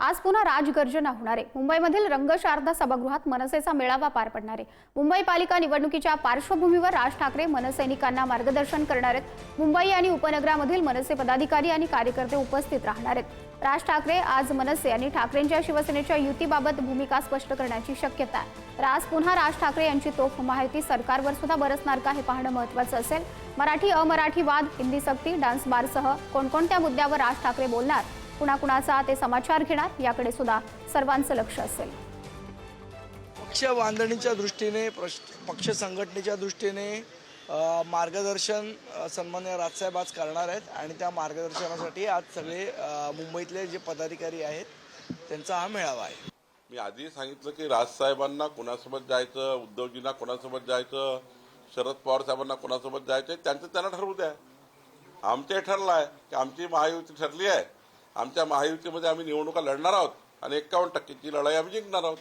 आज पुन्हा राजगर्जना होणार आहे. मुंबईमधील रंगशारदा सभागृहात मनसेचा मेळावा पार पडणार आहे. मुंबई पालिका निवडणुकीच्या पार्श्वभूमीवर राज ठाकरे मनसैनिकांना मार्गदर्शन करणार आहेत. मुंबई आणि उपनगरामधील मनसे पदाधिकारी आणि कार्यकर्ते उपस्थित राहणार आहेत. राज ठाकरे आज मनसे आणि ठाकरेंच्या शिवसेनेच्या युतीबाबत भूमिका स्पष्ट करण्याची शक्यता आहे. राज आज पुन्हा राज ठाकरे यांची तोफ माहिती सरकारवर सुद्धा बरसणार का हे पाहणं महत्त्वाचं असेल. मराठी अमराठी वाद हिंदी सक्ती डान्स बारसह कोणकोणत्या मुद्द्यावर राज ठाकरे बोलणार? कुणाकुणाचा ते समाचार घेणार याकडे सुद्धा सर्वांचं लक्ष असेल. पक्ष बांधणीच्या दृष्टीने पक्ष संघटनेच्या दृष्टीने मार्गदर्शन सन्मान्य राजसाहेब आज करणार आहेत आणि त्या मार्गदर्शनासाठी आज सगळे मुंबईतले जे पदाधिकारी आहेत त्यांचा हा मेळावा आहे. मी आधी सांगितलं की राजसाहेबांना कोणासोबत जायचं उद्धवजींना कोणासोबत जायचं शरद पवार साहेबांना कोणासोबत जायचं त्यांचं त्यांना ठरवू द्या. आमचं हे ठरलं आहे की आमची महायुती ठरली आहे. आमच्या महायुतीमध्ये आम्ही निवडणुका लढणार आहोत आणि एक्कावन्न टक्क्याची लढाई आम्ही जिंकणार आहोत.